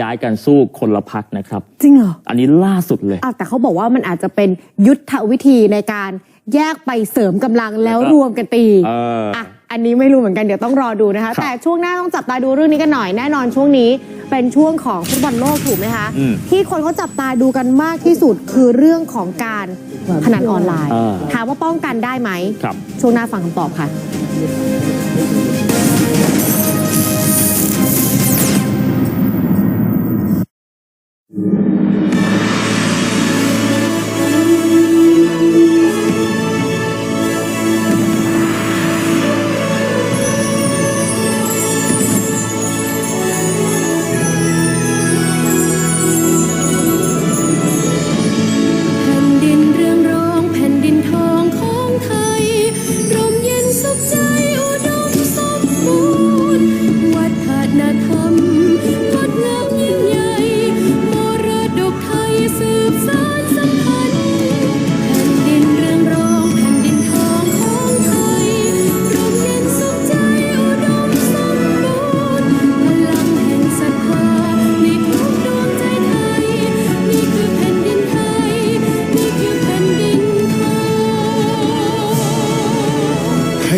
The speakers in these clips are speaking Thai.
ย้ายกันสู้คนละพักนะครับ จริงเหรอ อันนี้ล่าสุดเลยอ้าวแต่เขาบอกว่ามันอาจจะเป็นยุทธวิธีในการแยกไปเสริมกำลังแล้วแล้วก็รวมกันตีเอออะอันนี้ไม่รู้เหมือนกันเดี๋ยวต้องรอดูนะคะ ครับแต่ช่วงหน้าต้องจับตาดูเรื่องนี้กันหน่อยแน่นอนช่วงนี้เป็นช่วงของฟุตบอลโลกถูกไหมคะ อืมที่คนเขาจับตาดูกันมากที่สุดคือเรื่องของการพนันออนไลน์ อ่า ถามว่าป้องกันได้ไหม ครับ ช่วงหน้าฟังคำตอบค่ะแ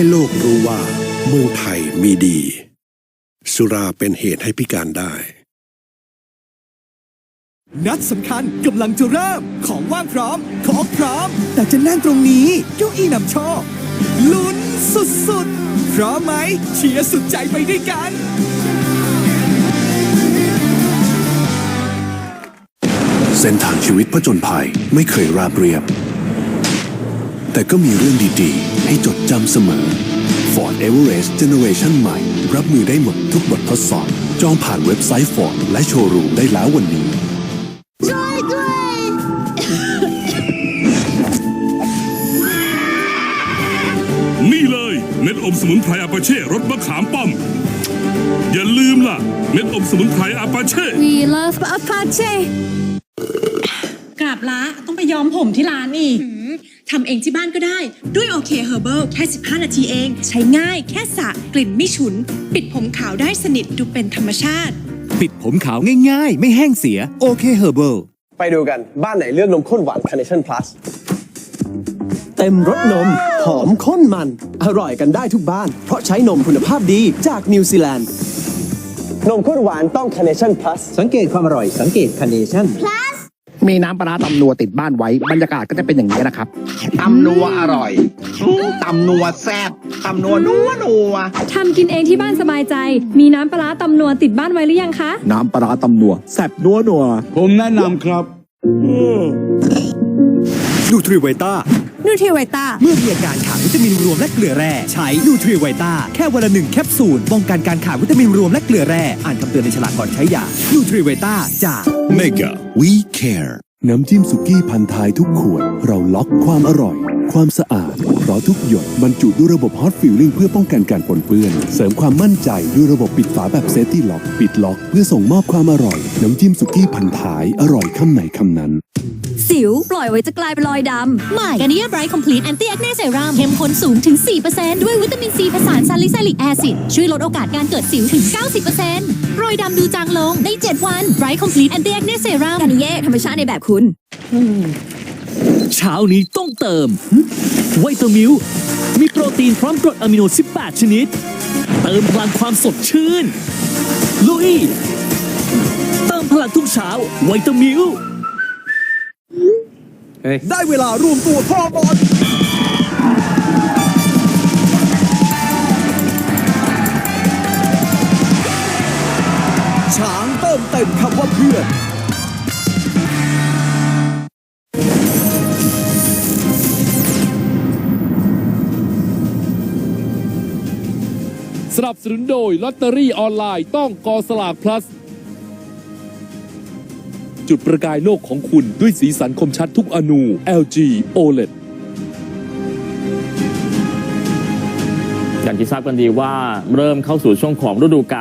ให้โลกรู้ว่า เมืองไทยมีดี สุราเป็นเหตุให้พิการได้ นัดสำคัญกำลังจะเริ่ม ของว่างพร้อม ของพร้อม แต่จะนั่งตรงนี้เก้าอี้นำโชคลุ้นสุดๆ พร้อมไหมเชียร์สุดใจไปด้วยกันเส้นทางชีวิตผจญภัยไม่เคยราบเรียบ แต่ก็มีเรื่องดีๆ ให้จดจำเสมอ Ford Everest Generation ใหม่ รับมือได้หมดทุกบททดสอบ จองผ่านเว็บไซต์ Ford และโชว์รูมได้แล้ววันนี้นี่เลยเม็ดอมสมุนไพรอาปาเช่รสมะขามป้อม อย่าลืมล่ะ เม็ดอมสมุนไพรอาปาเช่ We love Apache กราบละต้องไปย้อมผมที่ร้านอีก ทำเองที่บ้านก็ได้ ด้วยโอเคเฮอร์เบิลแค่ 15 นาทีเอง ใช้ง่ายแค่สระกลิ่นไม่ฉุน ปิดผมขาวได้สนิทดูเป็นธรรมชาติ ปิดผมขาวง่ายๆ ไม่แห้งเสียโอเคเฮอร์เบิลไปดูกันบ้านไหนเลือกนมข้นหวาน Carnation Plus เต็มรสนม หอมข้นมัน อร่อยกันได้ทุกบ้าน เพราะใช้นมคุณภาพดีจากนิวซีแลนด์นมข้นหวานต้อง Carnation Plus สังเกตความอร่อยสังเกตคาเนชั่น มีน้ำปลาร้าตำนัวติดบ้านไว้ บรรยากาศก็จะเป็นอย่างนี้นะครับ ตำนัวอร่อยตำนัวแซ่บตำนัวนัวนัวทำกินเองที่บ้านสบายใจ มีน้ำปลาร้าตำนัวติดบ้านไว้หรือยังคะ น้ำปลาร้าตำนัวแซ่บนัวนัวผมแนะนำครับ นูทริเวต้า นูทริเวต้า เมื่อมีอาการขาดวิตามินรวมและเกลือแร่ ใช้นูทริเวต้าแค่วันละหนึ่งแคปซูลป้องกันการขาดวิตามินรวมและเกลือแร่ อ่านคำเตือนในฉลากก่อนใช้ยานูทริเวต้าจาก Mega We Care น้ำจิ้มสุกี้พันท้ายทุกขวด เราล็อกความอร่อยความสะอาด เพราะทุกหยดบรรจุด้วยระบบ Hot Feeling เพื่อป้องกันการปนเปื้อน เสริมความมั่นใจด้วยระบบปิดฝาแบบเซฟตี้ล็อก ปิดล็อกเพื่อส่งมอบความอร่อย น้ำจิ้มสุกี้พันท้ายอร่อยคำไหนคำนั้น สิว ปล่อยไว้จะกลายเป็นรอยดำใหม่กานิยาไบรท์คอมพลีทแอนตี้แอคเน่เซรั่มเข้มข้นสูงถึง 4%ด้วยวิตามินซีผสานซาลิซิลิกแอซิดช่วยลดโอกาสการเกิดสิวถึง 90%รอยดำดูจางลงใน 7 วันไบรท์คอมพลีทแอนตี้แอคเน่เซรั่มกานิเย่ธรรมชาติในแบบคุณ เช้านี้ต้องเติมไวตามิลมีโปรตีนพร้อมกรดอะมิโน 18 ชนิด เติมพลังความสดชื่น ลุย เติมพลังทุกเช้าไวตามิลได้เวลารวมตัวพ่อบอลช้างเติมเต็มคำว่าเพื่อน นับสนุนโดยลอตเตอรี่ออนไลน์ต้องกอสลาก plus จุดประกายโลกของคุณด้วยสีสันคมชัดทุกอนู LG OLED อย่างที่ทราบกันดีว่าเริ่มเข้าสู่ช่วงของฤดูกาล